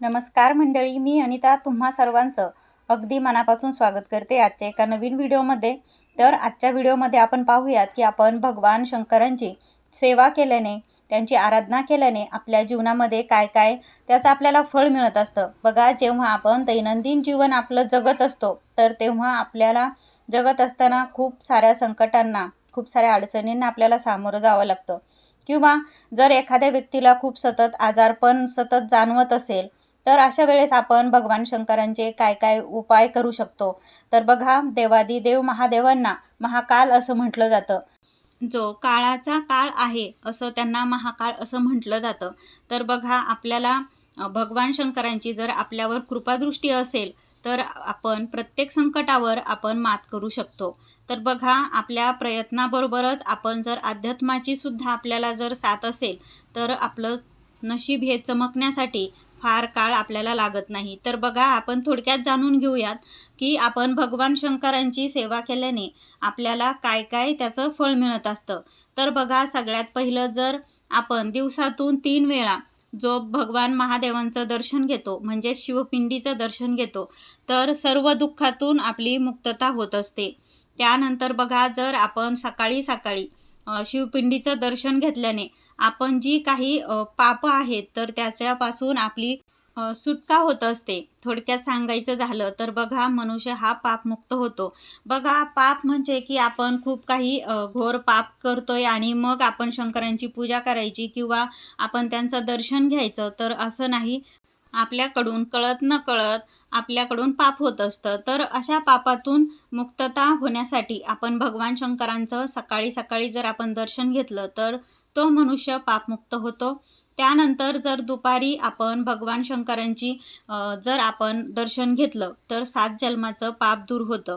नमस्कार मंडळी मी अनिता तुम्हा सर्वांचं अगदी मनापासून स्वागत करते आजच्या एका नवीन व्हिडिओमध्ये. तर आजच्या व्हिडिओमध्ये आपण पाहूयात की आपण भगवान शंकरांची सेवा केल्याने त्यांची आराधना केल्याने आपल्या जीवनामध्ये काय काय त्याचं आपल्याला फळ मिळत असतं. बघा जेव्हा आपण दैनंदिन जीवन आपलं जगत असतो तर तेव्हा आपल्याला जगत असताना खूप साऱ्या संकटांना खूप साऱ्या अडचणींना आपल्याला सामोरं जावं लागतं. किंवा जर एखाद्या व्यक्तीला खूप सतत आजारपण सतत जाणवत असेल तर अशा वेळेस आपण भगवान शंकरांचे काय काय उपाय करू शकतो? तर बघा देवादी देव महादेवांना महाकाल असं म्हटलं जातं. जो काळाचा काळ आहे असं त्यांना महाकाळ असं म्हटलं जातं. तर बघा आपल्याला भगवान शंकरांची जर आपल्यावर कृपादृष्टी असेल तर आपण प्रत्येक संकटावर आपण मात करू शकतो. तर बघा आपल्या प्रयत्नाबरोबरच आपण जर अध्यात्माची सुद्धा आपल्याला जर साथ असेल तर आपलं नशीब हे चमकण्यासाठी फार काळ आपल्याला लागत नाही. तर बघा आपण थोडक्यात जाणून घेऊयात की आपण भगवान शंकरांची सेवा केल्याने आपल्याला काय काय त्याचं फळ मिळत असतं. तर बघा सगळ्यात पहिलं जर आपण दिवसातून तीन वेळा जो भगवान महादेवांचं दर्शन घेतो म्हणजे शिवपिंडीचं दर्शन घेतो तर सर्व दुःखातून आपली मुक्तता होत असते. त्यानंतर बघा जर आपण सकाळी सकाळी शिवपिंडीचं दर्शन घेतल्याने आपण जी काही पापं आहेत तर त्याच्यापासून आपली सुटका होत असते. थोडक्यात सांगायचं झालं तर बघा मनुष्य हा पापमुक्त होतो. बघा पाप म्हणजे की आपण खूप काही घोर पाप करतोय आणि मग आपण शंकरांची पूजा करायची किंवा आपण त्यांचं दर्शन घ्यायचं तर असं नाही. आपल्याकडून कळत न कळत आपल्याकडून पाप होत असतं. तर अशा पापातून मुक्तता होण्यासाठी आपण भगवान शंकरांचं सकाळी सकाळी जर आपण दर्शन घेतलं तर तो मनुष्य पापमुक्त होतो. त्यानंतर जर दुपारी आपण भगवान शंकरांची जर आपण दर्शन घेतलं तर सात जन्माचं पाप दूर होतं.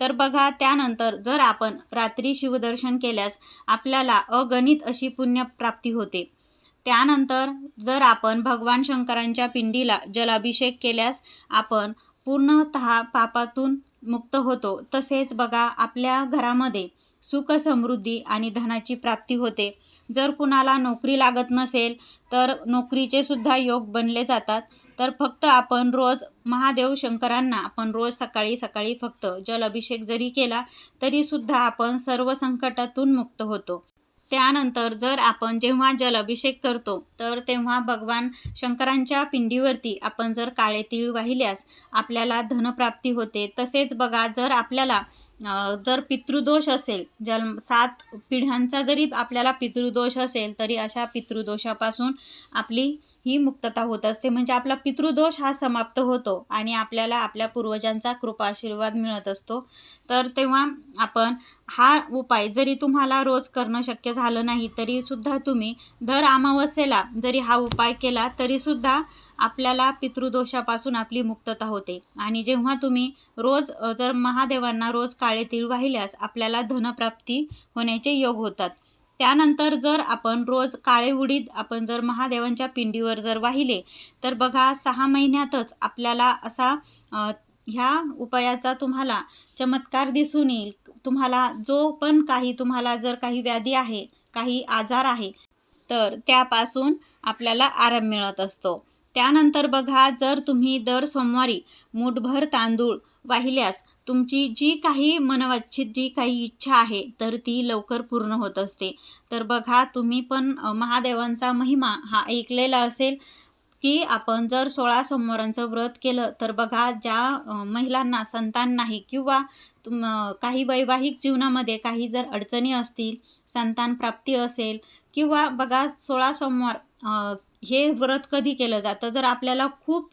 तर बघा त्यानंतर जर आपण रात्री शिवदर्शन केल्यास आपल्याला अगणित अशी पुण्यप्राप्ती होते. त्यानंतर जर आपण भगवान शंकरांच्या पिंडीला जलाभिषेक केल्यास आपण पूर्णतः पापातून मुक्त होतो. तसेच बघा आपल्या घरामध्ये सुख समृद्धी आणि धनाची प्राप्ती होते. जर कुणाला नोकरी लागत नसेल तर नोकरीचे सुद्धा योग बनले जातात. तर फक्त आपण रोज महादेव शंकरांना आपण रोज सकाळी सकाळी फक्त जल अभिषेक जरी केला तरीसुद्धा आपण सर्व संकटातून मुक्त होतो. त्यानंतर जर आपण जेव्हा जल अभिषेक करतो तर तेव्हा भगवान शंकरांच्या पिंडीवरती आपण जर काळे तीळ वाहिल्यास आपल्याला धनप्राप्ती होते. तसेच बघा जर आपल्याला जर पितृदोष असेल जन्म सात पिढ्यांचा जरी आपल्याला पितृदोष असेल तरी अशा पितृदोषापासून आपली ही मुक्तता होत असते. म्हणजे आपला पितृदोष हा समाप्त होतो आणि आपल्याला आपल्या पूर्वजांचा कृपाशीर्वाद मिळत असतो. तर तेव्हा आपण हा उपाय जरी तुम्हाला रोज करणं शक्य झालं नाही तरीसुद्धा तुम्ही दर अमावस्येला जरी हा उपाय केला तरीसुद्धा आपल्याला पितृदोषापासून आपली मुक्तता होते. आणि जेव्हा तुम्ही रोज जर महादेवांना रोज काळे तीळ वाहिल्यास आपल्याला धनप्राप्ती होण्याचे योग होतात. त्यानंतर जर आपण रोज काळे उडीद आपण जर महादेवांच्या पिंडीवर जर वाहिले तर बघा सहा महिन्यातच आपल्याला असा ह्या उपायाचा तुम्हाला चमत्कार दिसून येईल. तुम्हाला जो पण काही तुम्हाला जर काही व्याधी आहे काही आजार आहे तर त्यापासून आपल्याला आराम मिळत असतो. त्यानंतर बघा जर तुम्ही दर सोमवारी मूठभर तांदूळ वाहिल्यास तुमची जी काही मनवाच्छित जी काही इच्छा आहे तर ती लवकर पूर्ण होत असते. तर बघा तुम्ही पण महादेवांचा महिमा हा ऐकलेला असेल की आपण जर सोळा सोमवारांचं व्रत केलं तर बघा ज्या महिलांना संतान नाही किंवा तुम काही वैवाहिक जीवनामध्ये काही जर अडचणी असतील संतान प्राप्ती असेल किंवा बघा सोळा सोमवार हे व्रत कधी केलं जातं? जर आपल्याला खूप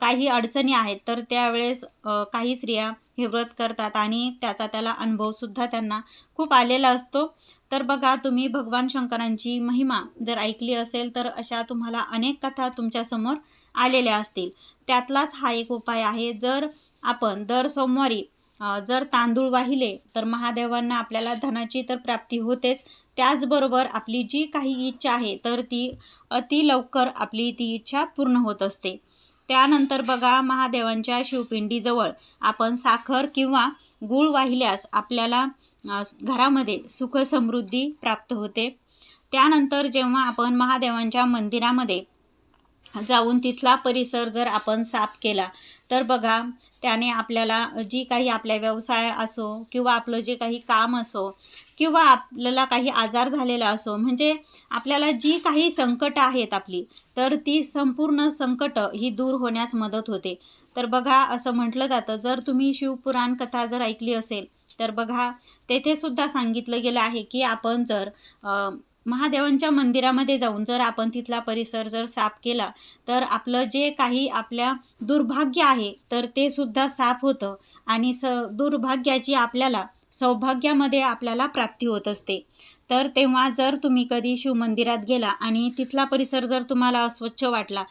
काही अडचणी आहेत तर त्यावेळेस काही स्त्रिया हे व्रत करतात आणि त्याचा त्याला अनुभवसुद्धा त्यांना खूप आलेला असतो. तर बघा तुम्ही भगवान शंकरांची महिमा जर ऐकली असेल तर अशा तुम्हाला अनेक कथा तुमच्यासमोर आलेल्या असतील. त्यातलाच हा एक उपाय आहे. जर आपण दर सोमवारी जर तांदूळ वाहिले तर महादेवांना आपल्याला धनाची तर प्राप्ती होतेच. त्याचबरोबर आपली जी काही इच्छा आहे तर ती अति लवकर आपली ती इच्छा पूर्ण होत असते. त्यानंतर बघा महादेवांच्या शिवपिंडीजवळ आपण साखर किंवा गूळ वाहिल्यास आपल्याला घरामध्ये सुख समृद्धी प्राप्त होते. त्यानंतर जेव्हा आपण महादेवांच्या मंदिरामध्ये जाऊन तिथला परिसर जर आपण साफ केला तर बघा त्याने आपल्याला जी काही आपल्या व्यवसाय असो किंवा आपलं जे काही काम असो किंवा आपल्याला काही आजार झालेला असो म्हणजे आपल्याला जी काही संकटं आहेत आपली तर ती संपूर्ण संकटं ही दूर होण्यास मदत होते. तर बघा असं म्हटलं जातं जर तुम्ही शिवपुराण कथा जर ऐकली असेल तर बघा तेथे सुद्धा सांगितलं गेलं आहे की आपण जर महादेवांच्या मंदिरामध्ये जाऊन जर आपण तिथला परिसर जर साफ केला तर आपलं जे काही आपल्या दुर्भाग्य आहे तर ते सुद्धा साफ होतं आणि स दुर्भाग्याची आपल्याला सौभाग्यामध्ये आपल्याला प्राप्ती होत असते. तर तेव्हा जर तुम्ही कधी शिवमंदिरात गेला आणि तिथला परिसर जर तुम्हाला अस्वच्छ वाटला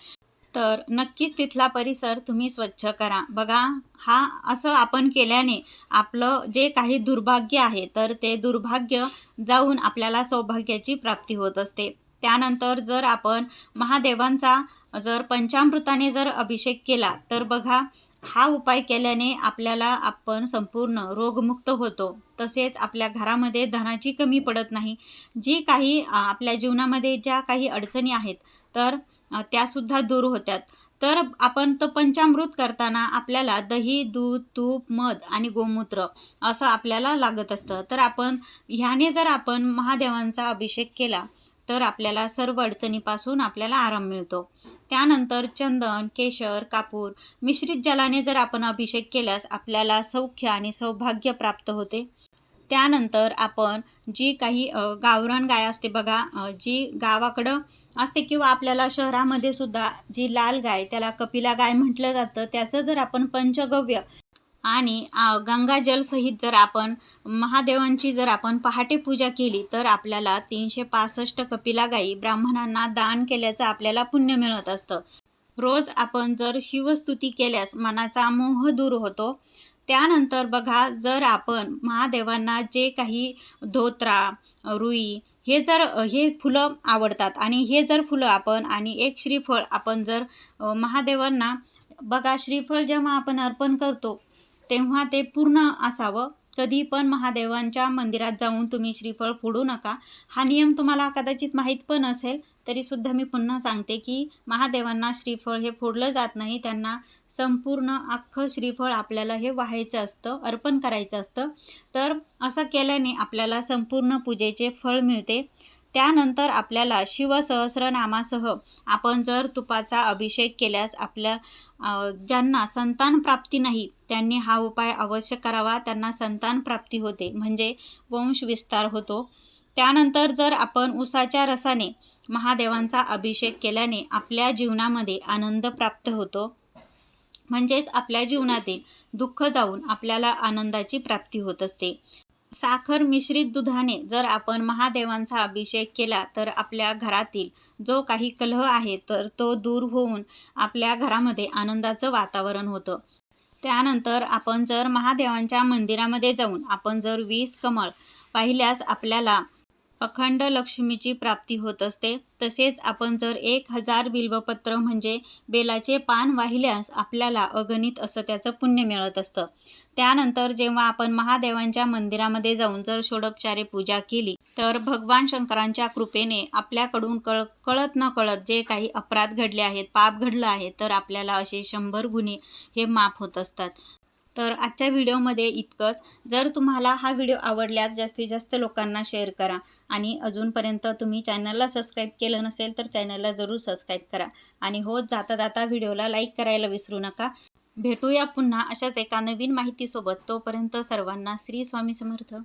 तर नक्कीच तिथला परिसर तुम्ही स्वच्छ करा. बघा हा असं आपण केल्याने आपलं जे काही दुर्भाग्य आहे तर ते दुर्भाग्य जाऊन आपल्याला सौभाग्याची प्राप्ती होत असते. त्यानंतर जर आपण महादेवांचा जर पंचामृताने जर अभिषेक केला तर बघा हा उपाय केल्याने आपल्याला आपण संपूर्ण रोगमुक्त होतो. तसेच आपल्या घरामध्ये धनाची कमी पडत नाही. जी काही आपल्या जीवनामध्ये ज्या काही अडचणी आहेत तर त्यासुद्धा दूर होतात तर आपण तो पंचामृत करताना आपल्याला दही दूध तूप मध आणि गोमूत्र असं आपल्याला लागत असतं. तर आपण ह्याने जर आपण महादेवांचा अभिषेक केला तर आपल्याला सर्व अडचणीपासून आपल्याला आराम मिळतो. त्यानंतर चंदन केशर कापूर मिश्रित जलाने जर आपण अभिषेक केल्यास आपल्याला सौख्य आणि सौभाग्य प्राप्त होते. त्यानंतर आपण जी काही गावरान गाय असते बघा जी गावाकडं असते किंवा आपल्याला शहरामध्ये सुद्धा जी लाल गाय त्याला कपिला गाय म्हटलं जातं त्याचं जर आपण पंचगव्य आणि गंगाजलसहित जर आपण महादेवांची जर आपण पहाटे पूजा केली तर आपल्याला तीनशे पासष्ट कपिला गायी ब्राह्मणांना दान केल्याचं आपल्याला पुण्य मिळत असतं. रोज आपण जर शिवस्तुती केल्यास मनाचा मोह दूर होतो त्यानंतर बघा जर आपण महादेवांना जे काही धोत्रा रुई हे जर हे फुलं आवडतात आणि हे जर फुलं आपण आणि एक श्रीफळ आपण जर महादेवांना बघा श्रीफळ जेव्हा आपण अर्पण करतो तेव्हा ते पूर्ण असावं. कधी पण महादेवांच्या मंदिरात जाऊन तुम्ही श्रीफळ फोडू नका. हा नियम तुम्हाला कदाचित माहीत पण असेल तरीसुद्धा मी पुन्हा सांगते की महादेवांना श्रीफळ हे फोडलं जात नाही. त्यांना संपूर्ण अख्खं श्रीफळ आपल्याला हे व्हायचं असतं अर्पण करायचं असतं. तर असं केल्याने आपल्याला संपूर्ण पूजेचे फळ मिळते. त्यानंतर आपल्याला शिवसहस्रनामासह आपण जर तुपाचा अभिषेक केल्यास आपल्या ज्यांना संतान प्राप्ती नाही त्यांनी हा उपाय अवश्य करावा. त्यांना संतान प्राप्ती होते म्हणजे वंश विस्तार होतो. त्यानंतर जर आपण उसाच्या रसाने महादेवांचा अभिषेक केल्याने आपल्या जीवनामध्ये आनंद प्राप्त होतो म्हणजेच आपल्या जीवनातील दुःख जाऊन आपल्याला आनंदाची प्राप्ती होत असते. साखर मिश्रित दुधाने जर आपण महादेवांचा अभिषेक केला तर आपल्या घरातील जो काही कलह आहे तर तो दूर होऊन आपल्या घरामध्ये आनंदाचं वातावरण होतं. त्यानंतर आपण जर महादेवांच्या मंदिरामध्ये जाऊन आपण जर वीस कमळ पाहिल्यास आपल्याला अखंड लक्ष्मीची प्राप्ती होत असते. तसेच आपण जर एक हजार बिल्वपत्र म्हणजे बेलाचे पान वाहिल्यास आपल्याला अगणित असं त्याचं पुण्य मिळत असतं. त्यानंतर जेव्हा आपण महादेवांच्या मंदिरामध्ये जाऊन जर षोडोपचारे पूजा केली तर भगवान शंकरांच्या कृपेने आपल्याकडून कळ कळत न कळत जे काही अपराध घडले आहेत पाप घडलं आहे तर आपल्याला असे शंभर गुन्हे हे माफ होत असतात. तर आजच्या व्हिडिओमध्ये इतकंच. जर तुम्हाला हा व्हिडिओ आवडल्यास जास्तीत जास्त लोकांना शेअर करा आणि अजूनपर्यंत तुम्ही चॅनलला सबस्क्राईब केलं नसेल तर चॅनलला जरूर सबस्क्राईब करा. आणि हो जाता जाता व्हिडिओला लाईक करायला विसरू नका. भेटूया पुन्हा अशाच एका नवीन माहितीसोबत. तोपर्यंत सर्वांना श्री स्वामी समर्थ.